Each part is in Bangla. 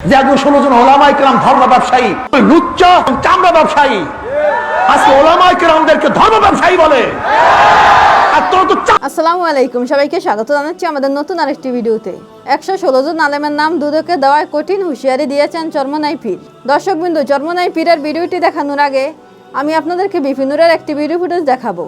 যে একজন ষোলো জন ধর্ম ব্যবসায়ী। চামড়া ব্যবসায়ী। আজকে ধর্ম ব্যবসায়ী বলে। আসসালামু আলাইকুম, সবাইকে স্বাগত জানাচ্ছি আমাদের নতুন আরেকটি ভিডিওতে। একশো ষোলো জন আলেমের নাম দুদকে দেওয়ায় কঠিন হুঁশিয়ারি দিয়েছেন চর্মনাই পীর। দর্শকবিন্দু, চর্মনাই পীরের ভিডিওটি দেখানোর আগে আমি আপনাদেরকে বিপিনুরের একটি ভিডিও ফুটেজ দেখাবো।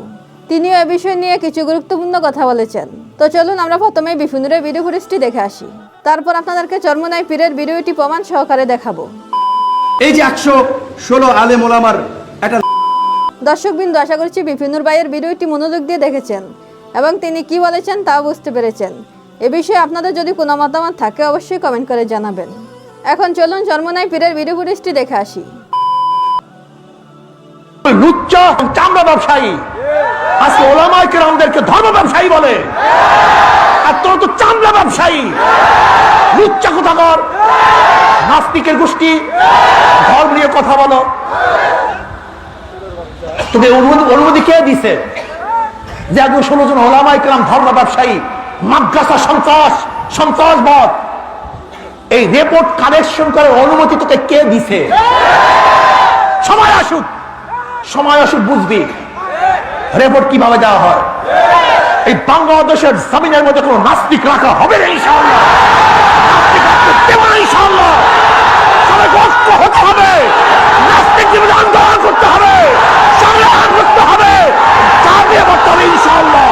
তিনিও এ বিষয় নিয়ে কিছু গুরুত্বপূর্ণ কথা বলেছেন। তো চলুন আমরা প্রথমে বিপিনুরের ভিডিও ফুটেজটি দেখে আসি। তারপর আপনাদেরকে চর্মনাই পীরের ভিডিওটি প্রমাণ সহকারে দেখাবো। এই যে একশো ষোলো আলেম ওলামার একটা দর্শকবৃন্দ আশা করছি বিপিনুর ভাইয়ের ভিডিওটি মনোযোগ দিয়ে দেখেছেন এবং তিনি কি বলেছেন তাও বুঝতে পেরেছেন। এ বিষয়ে আপনাদের যদি কোনো মতামত থাকে অবশ্যই কমেন্ট করে জানাবেন। এখন চলুন চর্মনাই পীরের ভিডিও ফুটেজটি দেখে আসি। লুচ্চা চামড়া ব্যবসায়ী। আজকে ওলামাই কেরামদেরকে ধর্ম ব্যবসায়ী বলে। আর তোর তো চামড়া ব্যবসায়ী। লুচ্চা কথা কর নাস্তিকের গোষ্ঠী। ধর্ম নিয়ে কথা বলো। তোকে অনুমতি অনুমতি কে দিছে? যে একজন ষোলো জন ওলামাই কেরাম ধর্ম ব্যবসায়ী, মাদ্রাসা সন্ত্রাস, সন্ত্রাসবাদ। এই রেপোর্ট কালেকশন করার অনুমতি তোকে কে দিছে? সময় আসুক। সময় আসুক বুঝবি। রেপোর্ট কীভাবে দেওয়া হয়? এই বাংলাদেশের জমিনের মধ্যে কোনো নাস্তিক রাখা হবে না ইনশাআল্লাহ নাস্তিক রাখতে দেব না ইনশাআল্লাহ সবাইকে ঐক্য হতে হবে নাস্তিক জীবনে আন্দোলন করতে হবে সংগ্রাম করতে হবে চাপিয়ে পড়তে হবে ইনশাআল্লাহ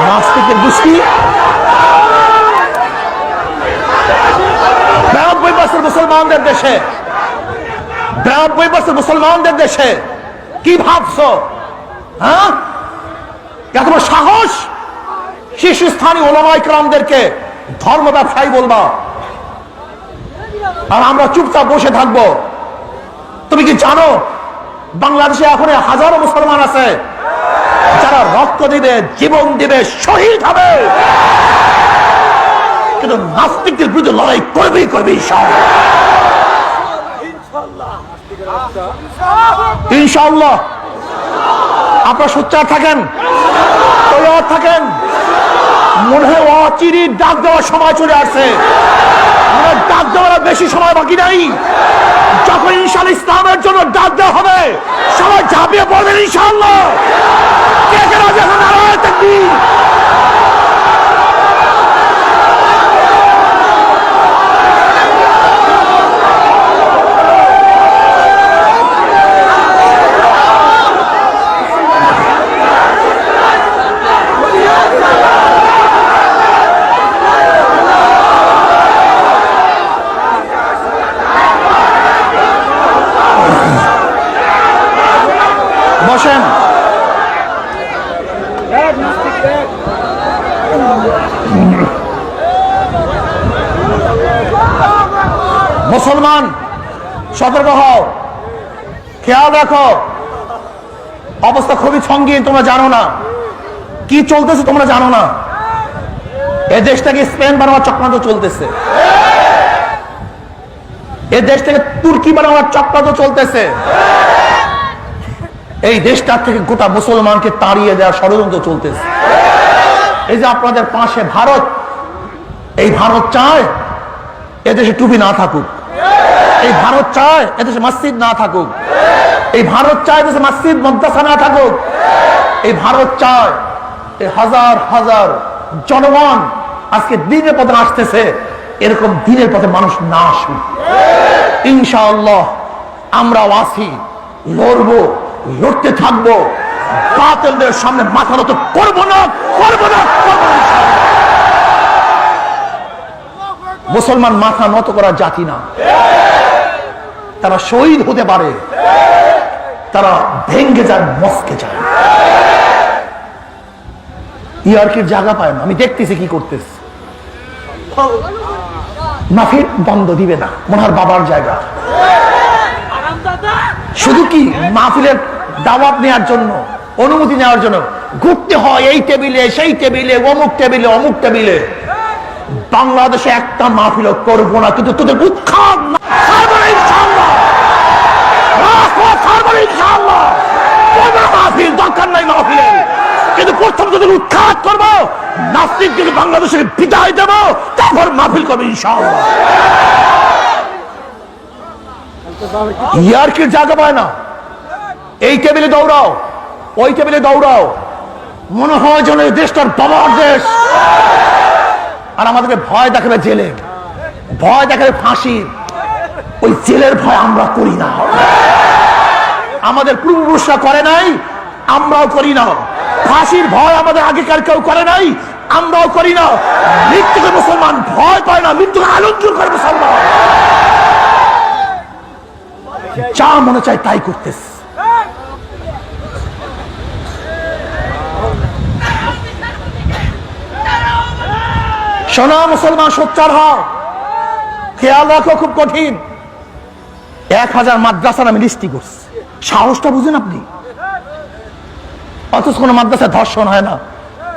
নাস্তিকের গোষ্ঠী বিরানব্বই বছর মুসলমানদের দেশে। বিরানব্বই বছর মুসলমানদের দেশে। কি ভাবছ? হ্যাঁ? এত সাহস? শীর্ষস্থানীয় ওলামাই ক্রামদেরকে ধর্ম ব্যবসায়ী বলবা। আর আমরা চুপচাপ বসে থাকব। তুমি কি জানো, বাংলাদেশে এখন হাজারো মুসলমান আছে, যারা রক্ত দিবে, জীবন দিবে, শহীদ হবে। কিন্তু নাস্তিকদের বিরুদ্ধে লড়াই করবেই করবে ইনশাল্লাহ আপনারা সোচ্চার থাকেন? তৈরি থাকেন? মনে হয় ডাক দেওয়ার সময় চলে আসছে। ডাক দেওয়ার বেশি সময় বাকি নাই। যখন ইনশাল ইসলামের জন্য ডাক দেওয়া হবে, সবাই ঝাঁপিয়ে পড়বেন ইনশাল্লাহ মুসলমান, সতর্ক হও। খেয়াল রাখো। অবস্থা খুবই সঙ্গীন তোমরা জানো না। কি চলতেছে তোমরা জানো না। এ দেশটাকে স্পেন বানাবার চক্রান্ত চলতেছে। এ দেশ থেকে তুর্কি বানাবার চক্রান্ত চলতেছে। এই দেশটার থেকে গোটা মুসলমানকে তাড়িয়ে দেওয়ার ষড়যন্ত্র চলতেছে। এই যে আপনাদের পাশে ভারত, এই ভারত চায় এদেশে টুপি না থাকুক। এই ভারত চায় এদেশে মসজিদ না থাকুক। এই ভারত চায় এদেশে মসজিদ, মাদ্রাসা না থাকুক। এই ভারত চায় এই হাজার হাজার জনগণ আজকে দিনের পথে আসতেছে, এরকম দিনের পথে মানুষ না আসুক। ইনশাআল্লাহ আমরা আছি লড়বো, লড়তে থাকব। বাতিলদের সামনে মাথা নত করব না করব না করব না। মুসলমান মাথা নত করা জাতি না। তারা শহীদ হতে পারে। তারা ভেঙ্গে যায়, মস্কে যায়। ইয়ার্কির জায়গা পায় না। আমি দেখতেছি কি করতেছে। মাফির বন্ধ দিবে না। মনার বাবার জায়গা। শুধু কি মাহফিলের দাওয়াত নেওয়ার জন্য, অনুমতি নেওয়ার জন্য? ঘুরতে হয় এই টেবিলে, সেই টেবিলে, অমুক টেবিলে অমুক টেবিলে। বাংলাদেশে একটা মাহফিল করব না, কিন্তু তোদের উৎখাত দরকার নাই মাহফিলে। কিন্তু প্রথম যদি উৎখাত করব নাস্তিক যদি বাংলাদেশের বিদায় তারপর মাহফিল করব জায়গা পায় না? এই টেবিলে দৌড়াও, ওই টেবিলে দৌড়াও। মনে হয় যেন দেশটার বাবার দেশ। আমাদেরকে ভয় দেখাবে জেলে। ভয় দেখাবে ফাঁসির ওই জেলের ভয় আমরা করি না। আমাদের পূর্বপুরুষরা করে নাই, আমরাও করি না। ফাঁসির ভয় আমাদের আগেকার কেউ করে নাই, আমরাও করি না। মৃত্যুকে মুসলমান ভয় পায় না, মৃত্যুকে আনন্দ করে মুসলমান। যা মনে চায় তাই করতেছে। শোনো, মুসলমান সোচ্চার হও। খেয়াল রাখো, খুব কঠিন। এক হাজার মাদ্রাসার আমি লিস্টি করছি। সাহসটা বুঝেন আপনি? অথচ কোনো মাদ্রাসায় ধর্ষণ হয় না।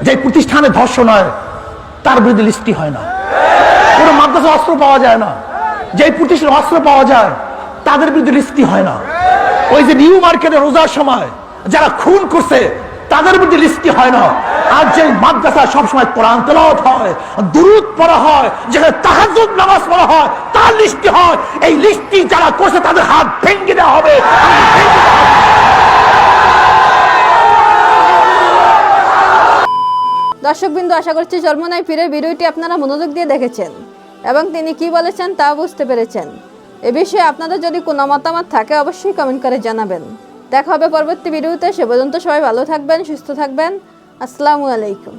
যে প্রতিষ্ঠানে ধর্ষণ হয়, তার বিরুদ্ধে লিস্টি হয় না। কোনো মাদ্রাসা অস্ত্র পাওয়া যায় না। যে প্রতিষ্ঠানে অস্ত্র পাওয়া যায়, তাদের বিরুদ্ধে লিস্টি হয় না। ওই যে নিউ মার্কেটে রোজার সময় যারা খুন করছে, তাদের বিরুদ্ধে লিস্টি হয় না। আর যে মাদ্রাসা সবসময় কোরআন তেলাওয়াত হয়, দুরুদ পড়া হয়, যেখানে তাহাজ্জুদ নামাজ পড়া হয়, তার লিস্টি হয়। এই লিস্টি যারা করছে, তাদের হাত ভেঙে দেওয়া হবে। দর্শকবৃন্দ, আশা করছি চর্মনাই ফিরে ভিডিওটি আপনারা মনোযোগ দিয়ে দেখেছেন এবং তিনি কি বলেছেন তা বুঝতে পেরেছেন। এ বিষয়ে আপনাদের যদি কোনো মতামত থাকে, অবশ্যই কমেন্ট করে জানাবেন। দেখা হবে পরবর্তী ভিডিওতে। সে পর্যন্ত সবাই ভালো থাকবেন, সুস্থ থাকবেন। আসসালামু আলাইকুম।